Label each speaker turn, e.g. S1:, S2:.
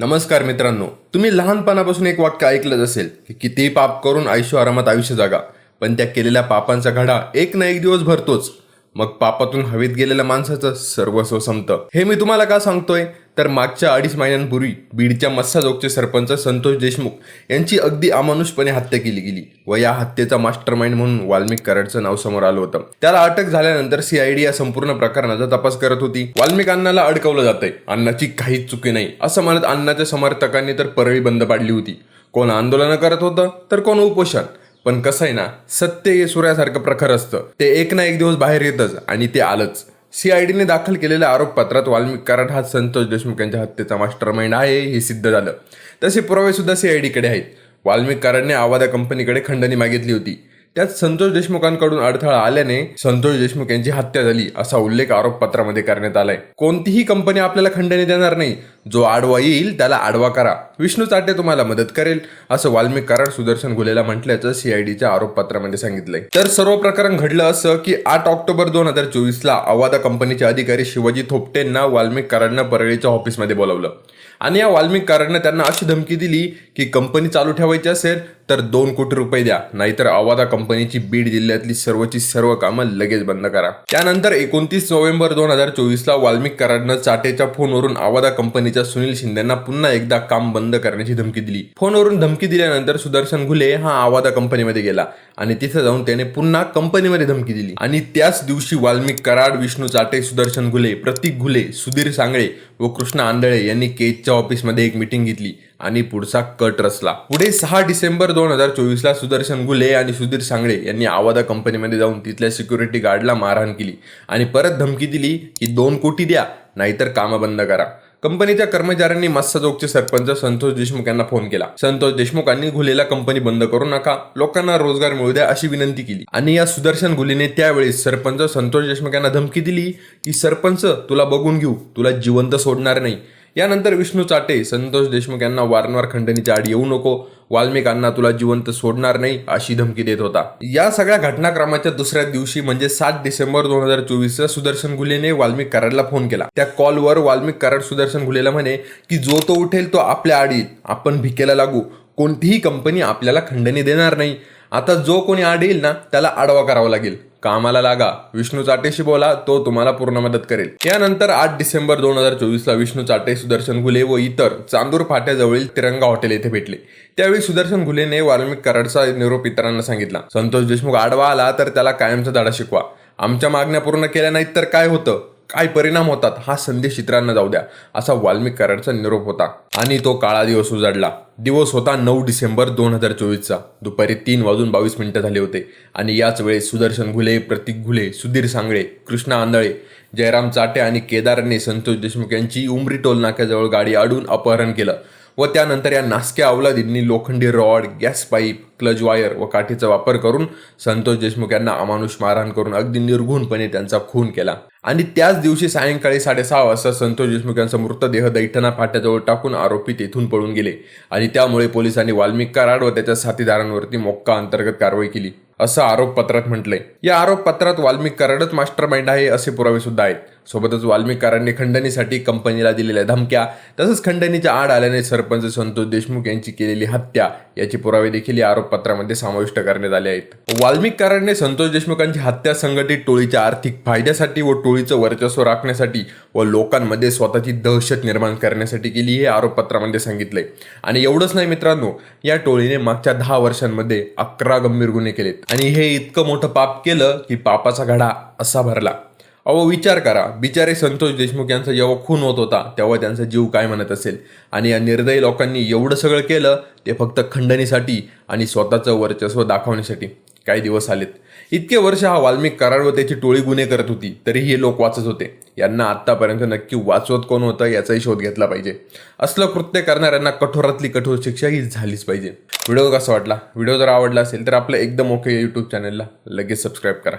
S1: नमस्कार मित्रांनो तुम्ही लहानपणापासून एक वाक्य ऐकलंच असेल की कितीही पाप करून आयुष्य आरामात आयुष्य जागा पण त्या केलेल्या पापांचा घडा एक ना एक दिवस भरतोच. मग पापातून हवेत गेलेल्या माणसाचं सर्वस्व संपतं. हे मी तुम्हाला का सांगतोय? तर मागच्या अडीच महिन्यांपूर्वी बीडच्या मस्साजोगचे सरपंच संतोष देशमुख यांची अगदी अमानुषपणे हत्या केली गेली व या हत्येचा मास्टर माइंड म्हणून वाल्मिक कराडचं नाव समोर आलं होतं. त्याला अटक झाल्यानंतर सीआयडी या संपूर्ण प्रकरणाचा तपास करत होती. वाल्मिक अण्णाला अडकवलं जातंय. अण्णाची काहीच चुकी नाही. असं म्हणत अण्णाच्या समर्थकांनी तर परळी बंद पाडली होती. कोण आंदोलनं करत होतं? तर कोण उपोषण? पण कसं आहे ना सत्य हे सूर्यासारखं प्रखर असतं. ते एक ना एक दिवस बाहेर येतच आणि ते आलंच. सीआयडीने दाखल केलेल्या आरोपपत्रात वाल्मिक कराड हा संतोष देशमुख यांच्या हत्येचा मास्टर माइंड आहे हे सिद्ध झालं. तसे पुरावे सुद्धा सीआयडीकडे आहेत. वाल्मिक कराडने आवादा कंपनीकडे खंडणी मागितली होती. त्यात संतोष देशमुखांकडून अडथळा आल्याने संतोष देशमुख यांची हत्या झाली असा उल्लेख आरोपपत्रामध्ये करण्यात आलाय. कोणतीही कंपनी आपल्याला खंडणी देणार नाही. जो आडवा येईल त्याला आडवा करा. विष्णू चाटे तुम्हाला मदत करेल असं वाल्मिक कराड सुदर्शन गुलेला म्हटल्याचं सीआयडीच्या आरोपपत्रामध्ये सांगितलंय. तर सर्व प्रकरण घडलं असं की आठ ऑक्टोबर दोन हजार चोवीसला अवादा कंपनीचे अधिकारी शिवाजी थोपटेंना वाल्मिक कराडनं परळीच्या ऑफिसमध्ये बोलावलं. आणि या वाल्मिक कराडनं त्यांना अशी धमकी दिली की कंपनी चालू ठेवायची असेल तर दोन कोटी रुपये द्या. नाहीतर अवादा कंपनीची बीड जिल्ह्यातली सर्वची सर्व कामं लगेच बंद करा. त्यानंतर एकोणतीस नोव्हेंबर दोन हजार चोवीसला वाल्मिक कराडनं चाटेच्या फोनवरून कंपनी कंपनीच्या सुनील शिंदेना पुन्हा एकदा काम बंद करण्याची धमकी दिली. फोनवरून धमकी दिल्यानंतर सुदर्शन घुले हा आवादा कंपनीमध्ये गेला आणि तिथे जाऊन त्याने पुन्हा कंपनीमध्ये धमकी दिली. आणि त्याच दिवशी वाल्मिक कराड विष्णू चाटे सुदर्शन घुले प्रतीक घुले सुधीर सांगळे व कृष्ण आंधळे यांनी केजच्या ऑफिसमध्ये एक मिटिंग घेतली आणि पुढचा कट रचला. पुढे सहा डिसेंबर दोन हजार चोवीसला सुदर्शन गुले आणि सुधीर सांगळे यांनी आवादा कंपनीमध्ये जाऊन तिथल्या सिक्युरिटी गार्डला मारहाण केली आणि परत धमकी दिली की दोन कोटी द्या नाहीतर कामं बंद करा. कंपनीच्या कर्मचाऱ्यांनी मस्साजोगचे सरपंच संतोष देशमुख यांना फोन केला. संतोष देशमुखांनी घुलेला कंपनी बंद करू नका. लोकांना रोजगार मिळू द्या अशी विनंती केली. आणि या सुदर्शन घुलेने त्यावेळी सरपंच संतोष देशमुख यांना धमकी दिली की सरपंच तुला बघून घेऊ. तुला जिवंत सोडणार नाही. यानंतर विष्णू चाटे संतोष देशमुख यांना वारंवार खंडणीच्या आड येऊ नको. वाल्मिकांना तुला जिवंत सोडणार नाही अशी धमकी देत होता. या सगळ्या घटनाक्रमाच्या दुसऱ्या दिवशी म्हणजे सात डिसेंबर दोन हजार चोवीसला सुदर्शन गुलेने वाल्मिक कराडला फोन केला. त्या कॉलवर वाल्मिक कराड सुदर्शन गुलेला म्हणे की जो तो उठेल तो आपल्या आड येईल. आपण भिकेला लागू. कोणतीही कंपनी आपल्याला खंडणी देणार नाही. आता जो कोणी आड येईल ना त्याला आडवा करावा लागेल. कामाला लागा. विष्णू चाटेशी बोला तो तुम्हाला पूर्ण मदत करेल. यानंतर आठ डिसेंबर दोन हजार चोवीसला विष्णू चाटे सुदर्शन घुले व इतर चांदूर फाट्याजवळील तिरंगा हॉटेल येथे भेटले. त्यावेळी सुदर्शन घुलेने वाल्मिक कराडचा निरोप इतरांना सांगितला संतोष देशमुख आडवा आला तर त्याला कायमचा धडा शिकवा. आमच्या मागण्या पूर्ण केल्या नाहीत तर काय होतं? काय परिणाम होतात हा संदेश इतरांना जाऊ द्या. असा वाल्मिक कराडचा निरोप होता. आणि तो काळा दिवस उजाडला. दिवस होता नऊ डिसेंबर दोन हजार चोवीसचा. दुपारी तीन वाजून बावीस मिनिटं झाले होते. आणि याच वेळेस सुदर्शन घुले प्रतीक घुले सुधीर सांगळे कृष्णा आंधळे जयराम चाटे आणि केदारने संतोष देशमुख यांची उमरी टोल नाक्याजवळ गाडी अडून अपहरण केलं. व त्यानंतर या नासक्या अवलादींनी लोखंडी rod gas pipe clutch wire व काठीचा वापर करून संतोष देशमुख यांना अमानुष मारहाण करून अगदी निर्घुणपणे त्यांचा खून केला. आणि त्याच दिवशी सायंकाळी साडेसहा वाजता संतोष देशमुख यांचा मृतदेह दैठणा फाट्याजवळ टाकून आरोपी तेथून पळून गेले. आणि त्यामुळे पोलिसांनी वाल्मिक कराड व त्याच्या साथीदारांवरती मोक्का अंतर्गत कारवाई केली. असं आरोपपत्रात म्हटलंय या आरोपपत्रात वाल्मिक कराडच मास्टर माइंड आहे असे पुरावे सुद्धा आहेत. सोबतच वाल्मिक कराडने खंडणीसाठी कंपनीला दिलेल्या धमक्या तसंच खंडणीच्या आड आल्याने सरपंच संतोष देशमुख यांची केलेली हत्या याचे पुरावे देखील या आरोपपत्रामध्ये समाविष्ट करण्यात आले आहेत. वाल्मिक कराडने संतोष देशमुखांची हत्या संघटित टोळीच्या आर्थिक फायद्यासाठी व टोळीचं वर्चस्व राखण्यासाठी व लोकांमध्ये स्वतःची दहशत निर्माण करण्यासाठी केली हे आरोपपत्रामध्ये सांगितलंय आणि एवढंच नाही मित्रांनो या टोळीने मागच्या दहा वर्षांमध्ये अकरा गंभीर गुन्हे केलेत. आणि हे इतकं मोठं पाप केलं की पापाचा घडा असा भरला. अहो विचार करा. बिचारे संतोष देशमुख यांचा जेव्हा खून होत होता तेव्हा त्यांचा जीव काय म्हणत असेल? आणि या निर्दयी लोकांनी एवढं सगळं केलं ते फक्त खंडणीसाठी आणि स्वतःचं वर्चस्व दाखवण्यासाठी. काही दिवस आलेत. इतके वर्ष हा वाल्मिक कराड व त्याची टोळी गुन्हे करत होती तरी हे लोक वाचत होते. यांना आत्तापर्यंत नक्की वाचवत कोण होतं याचाही शोध घेतला पाहिजे. असलं कृत्य करणाऱ्यांना कठोरातली कठोर शिक्षा ही झालीच पाहिजे. व्हिडिओ कसा वाटला? व्हिडिओ जर आवडला असेल तर आपलं एकदम ओके यूट्यूब चॅनलला लगेच सबस्क्राईब करा.